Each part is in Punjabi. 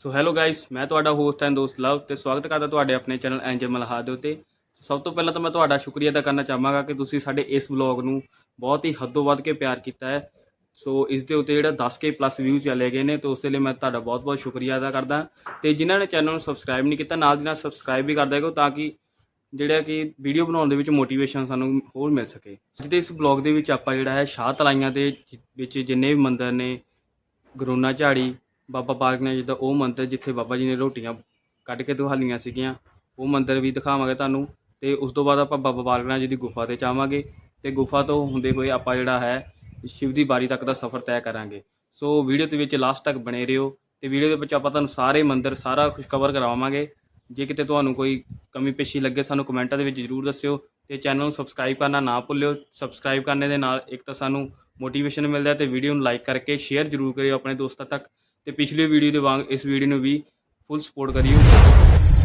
ਸੋ ਹੈਲੋ ਗਾਇਸ ਮੈਂ ਤੁਹਾਡਾ ਹੋਸਟ ਐਂਡ ਦੋਸਤ ਲਵ ਤੇ ਸਵਾਗਤ ਕਰਦਾ ਤੁਹਾਡੇ ਆਪਣੇ ਚੈਨਲ ਐਂਜਲ ਮਲਹਾ ਦੇ ਉੱਤੇ। ਸਭ ਤੋਂ ਪਹਿਲਾਂ ਤਾਂ ਮੈਂ ਤੁਹਾਡਾ ਸ਼ੁਕਰੀਆ ਅਦਾ ਕਰਨਾ ਚਾਹਾਂਗਾ ਕਿ ਤੁਸੀਂ ਸਾਡੇ ਇਸ ਵਲੌਗ ਨੂੰ ਬਹੁਤ ਹੀ ਹੱਦੋਂ ਵੱਧ ਕੇ ਪਿਆਰ ਕੀਤਾ ਹੈ। ਸੋ ਇਸ ਦੇ ਉੱਤੇ ਜਿਹੜਾ 10k ਪਲੱਸ ਵਿਊ ਚਲੇ ਗਏ ਨੇ ਤੇ ਉਸ ਦੇ ਲਈ ਮੈਂ ਤੁਹਾਡਾ ਬਹੁਤ-ਬਹੁਤ ਸ਼ੁਕਰੀਆ ਅਦਾ ਕਰਦਾ। ਤੇ ਜਿਨ੍ਹਾਂ ਨੇ ਚੈਨਲ ਨੂੰ ਸਬਸਕ੍ਰਾਈਬ ਨਹੀਂ ਕੀਤਾ, ਨਾਲ ਦੀ ਨਾਲ ਸਬਸਕ੍ਰਾਈਬ ਵੀ ਕਰ ਦਿਓ ਤਾਂ ਕਿ ਜਿਹੜਾ ਕਿ ਵੀਡੀਓ ਬਣਾਉਣ ਦੇ ਵਿੱਚ ਮੋਟੀਵੇਸ਼ਨ ਸਾਨੂੰ ਹੋਰ ਮਿਲ ਸਕੇ। ਅੱਜ ਦੇ ਇਸ ਬਲੌਗ ਦੇ ਵਿੱਚ ਆਪਾਂ ਜਿਹੜਾ ਹੈ ਸ਼ਾਹ ਤਲਾਈਆਂ ਦੇ ਵਿੱਚ ਜਿੰਨੇ ਵੀ ਮੰਦਰ ਨੇ, ਗਰੋਨਾ ਝਾੜੀ ਬਾਬਾ ਬਾਲਕ ਜੀ ਦਾ ਉਹ ਮੰਦਰ ਜਿੱਥੇ ਬਾਬਾ ਜੀ ਨੇ ਰੋਟੀਆਂ ਕੱਢ ਕੇ ਦਿਖਾਲੀਆਂ ਸੀਗੀਆਂ, ਉਹ ਮੰਦਰ ਵੀ ਦਿਖਾਵਾਂਗੇ ਤੁਹਾਨੂੰ ਤੇ ਉਸ ਤੋਂ ਬਾਅਦ ਆਪਾਂ ਬਾਬਾ ਬਾਲਕ ਨਾਥ ਜੀ ਦੀ ਗੁਫਾ ਤੇ ਜਾਵਾਂਗੇ ਤੇ ਗੁਫਾ ਤੋਂ ਹੁੰਦੇ ਹੋਏ ਆਪਾਂ ਜਿਹੜਾ ਹੈ ਸ਼ਿਵ ਦੀ ਬਾਰੀ ਤੱਕ ਦਾ ਸਫ਼ਰ ਤੈਅ ਕਰਾਂਗੇ। ਸੋ ਵੀਡੀਓ ਦੇ ਵਿੱਚ ਲਾਸਟ ਤੱਕ ਬਣੇ ਰਹੋ ਤੇ ਵੀਡੀਓ ਦੇ ਵਿੱਚ ਆਪਾਂ ਤੁਹਾਨੂੰ ਸਾਰੇ ਮੰਦਰ, ਸਾਰਾ ਕੁਝ ਕਵਰ ਕਰਾਵਾਂਗੇ। ਜੇ ਕਿਤੇ ਤੁਹਾਨੂੰ ਕੋਈ ਕਮੀ ਪੇਸ਼ੀ ਲੱਗੇ ਸਾਨੂੰ ਕਮੈਂਟਾਂ ਦੇ ਵਿੱਚ ਜਰੂਰ ਦੱਸਿਓ ਤੇ ਚੈਨਲ ਨੂੰ ਸਬਸਕ੍ਰਾਈਬ ਕਰਨਾ ਨਾ ਭੁੱਲਿਓ। ਸਬਸਕ੍ਰਾਈਬ ਕਰਨੇ ਦੇ ਨਾਲ ਇੱਕ ਤਾਂ ਸਾਨੂੰ ਮੋਟੀਵੇਸ਼ਨ ਮਿਲਦਾ ਹੈ ਤੇ ਵੀਡੀਓ ਨੂੰ ਲਾਈਕ ਕਰਕੇ ਸ਼ੇਅਰ ਜਰੂਰ ਕਰਿਓ ਆਪਣੇ ਦੋਸਤਾਂ ਤੱਕ। ਤੇ ਪਿਛਲੀ ਵੀਡੀਓ ਦੇ ਵਾਂਗ ਇਸ ਵੀਡੀਓ ਨੂੰ ਵੀ ਫੁੱਲ ਸਪੋਰਟ ਕਰਿਓ।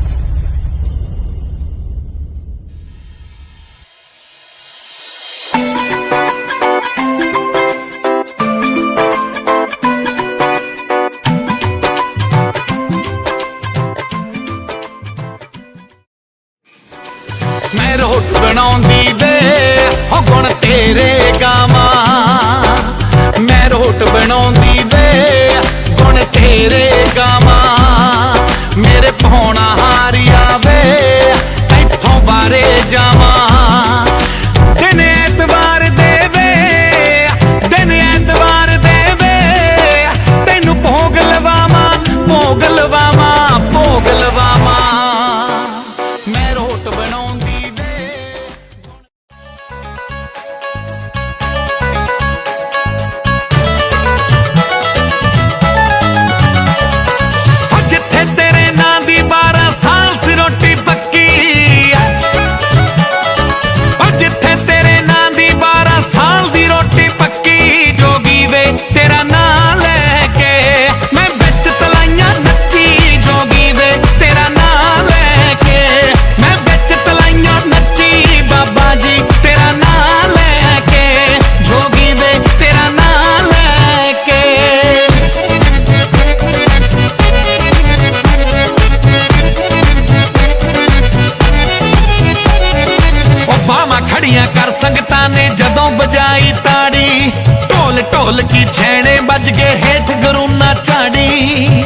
ਖੜੀਆਂ ਕਰ ਸੰਗਤਾਂ ਨੇ ਜਦੋਂ ਬਜਾਈ ਤਾੜੀ, ਢੋਲ ਢੋਲ ਕੀ ਛੈਣੇ ਵੱਜ ਗਏ ਹੇਠ ਗਰੂਨਾ ਝਾੜੀ।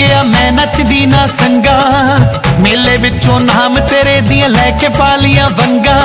ਗਿਆ ਮੈਂ ਨੱਚਦੀ ਨਾ ਸੰਗਾ। ਮੇਲੇ ਵਿੱਚੋਂ ਨਾਮ ਤੇਰੇ ਦੀਆਂ ਲੈ ਕੇ ਪਾਲੀਆਂ ਵੰਗਾ।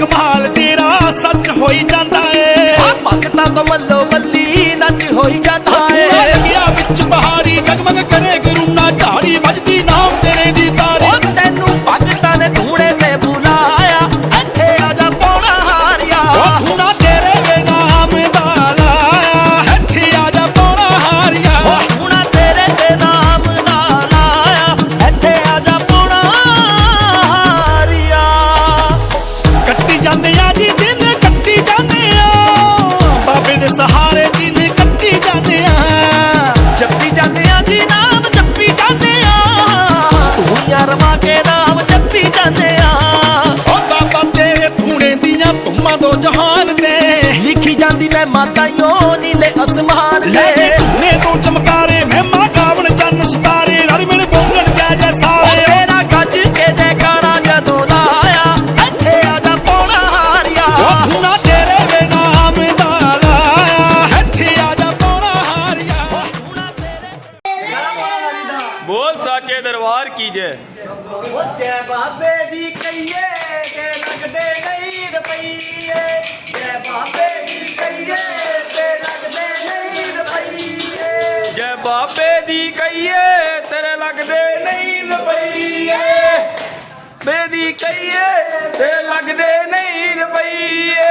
ਕਮਾਲ ਤੇਰਾ ਸੱਚ ਹੋਈ ਜਾਂਦਾ ਏ। ਆ ਤੋਂ ਮੱਲੋ ਮੱਲੀ ਨੱਚ ਹੋਈ ਜਾਂਦਾ ਏ। ਲੱਗਿਆ ਵਿੱਚ ਬਹਾਰੀ ਜਗਮਗ ਕਰੇ ਗੁਰੂ ਨਾ ਝਾੜੀ ਜਾਂਦੇ ਆ ਜੀ ਦਿਨ ਕੱਟੀ ਜਾਂਦੇ ਆ ਬਾਬੇ ਦੇ ਸਹਾਰੇ ਦਿਨ ਕੱਟੀ ਜਾਂਦੇ ਆ ਜੱਪੀ ਜਾਂਦੇ ਆ ਜੀ ਨਾਮ ਜੱਪੀ ਜਾਂਦੇ ਆ ਤੂੰ ਯਾਰ ਕੇ ਨਾਮ ਜੱਪੀ ਜਾਂਦੇ ਆ ਓ ਧੂਣੇ ਦੀਆਂ ਧੁੰਮਾਂ ਦੋ ਜਾਂਦੀ ਮੈਂ ਮਾਤਾ ਯੋਨੀ ਨੀਲੇ ਅਸਮਾਨ ਤੇ। ਕਹੀਏ ਤੇ ਲੱਗਦੇ ਨਹੀਂ ਰੁਪਈਏ।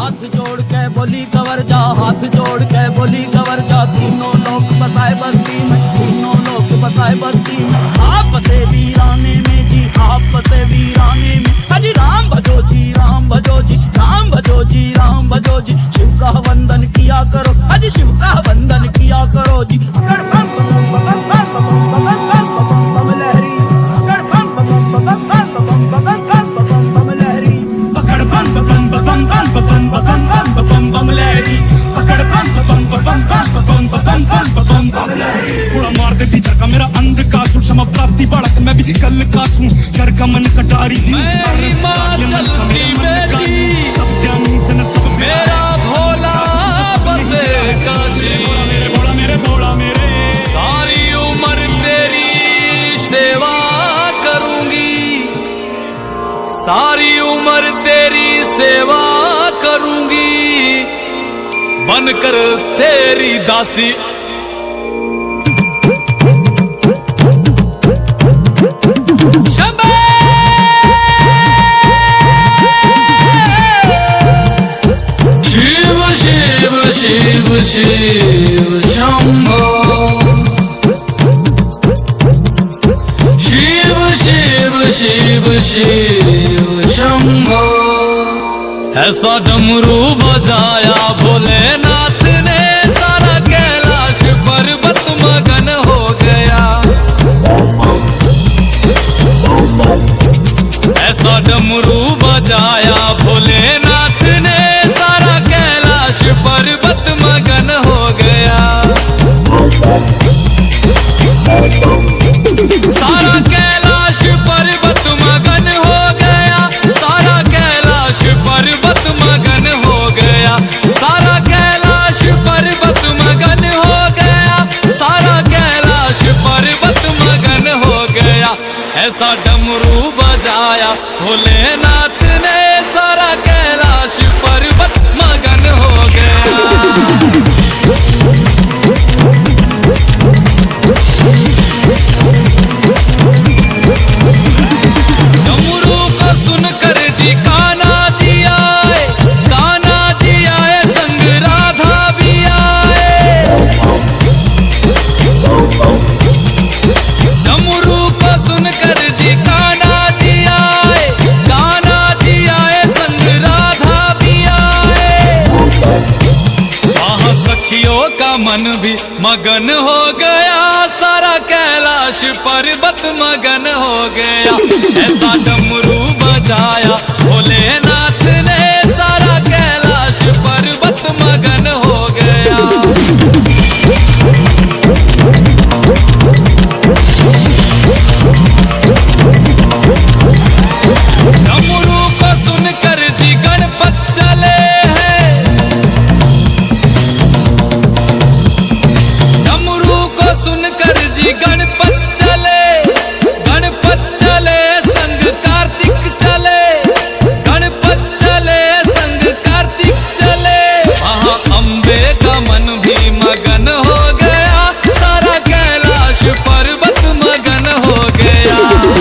ਹੱਥ ਜੋੜ ਕੇ ਬੋਲੀ ਕਵਰ ਜਾ, ਹੱਥ ਜੋੜ ਕੇ ਬੋਲੀ ਕਵਰ ਜਾ। ਤੀਨੋਂ ਲੋਕ ਬਤਾਏ ਬਸਤੀ ਮੈਂ ਤੀਨੋਂ ਲੋਕ ਬਤਾਏ ਬਸਤੀ ਮੈਂ ਆਪ ਤੇ ਵੀਰਾਨੇ ਮੇ ਜੀ ਆਪ ਤੇ ਵੀਰਾਨੇ ਮੇ ਅਜੀ ਰਾਮ ਭਜੋ ਜੀ, ਰਾਮ ਭਜੋ ਜੀ, ਰਾਮ ਭਜੋ ਜੀ, ਰਾਮ ਭਜੋ ਜੀ। ਸ਼ਿਵ ਕਾ ਵੰਦਨ किया करो अजी शिव का वंदन किया करो जी ਸਾਰੀ ਦੀ ਮੈਂ ਹਿਮਾਚਲ ਦੀ ਬੇਟੀ ਸਭ ਜਾਨੀ ਤਨ ਸਭ ਮੇਰਾ ਭੋਲਾ ਬਸੇ ਕਾਸ਼ੀ। ਮੇਰੇ ਭੋਲਾ ਮੇਰੇ ਭੋਲਾ ਮੇਰੇ ਸਾਰੀ ਉਮਰ ਤੇਰੀ ਸੇਵਾ ਕਰੂੰਗੀ। ਸਾਰੀ ਉਮਰ ਤੇਰੀ ਸੇਵਾ ਕਰੂੰਗੀ। ਬਨ ਕਰ ਤੇਰੀ ਦਾਸੀ শিব শম্ভ শিব শিব শিব শিব শম্ভ ऐसा डमरू बजाया भोलेनाथ ਸਾਡਾ ਮਰੂ ਵਜਾਇਆ ਹੋਲੇ ਮਨ ਵੀ ਮਗਨ ਹੋ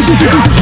Yeah.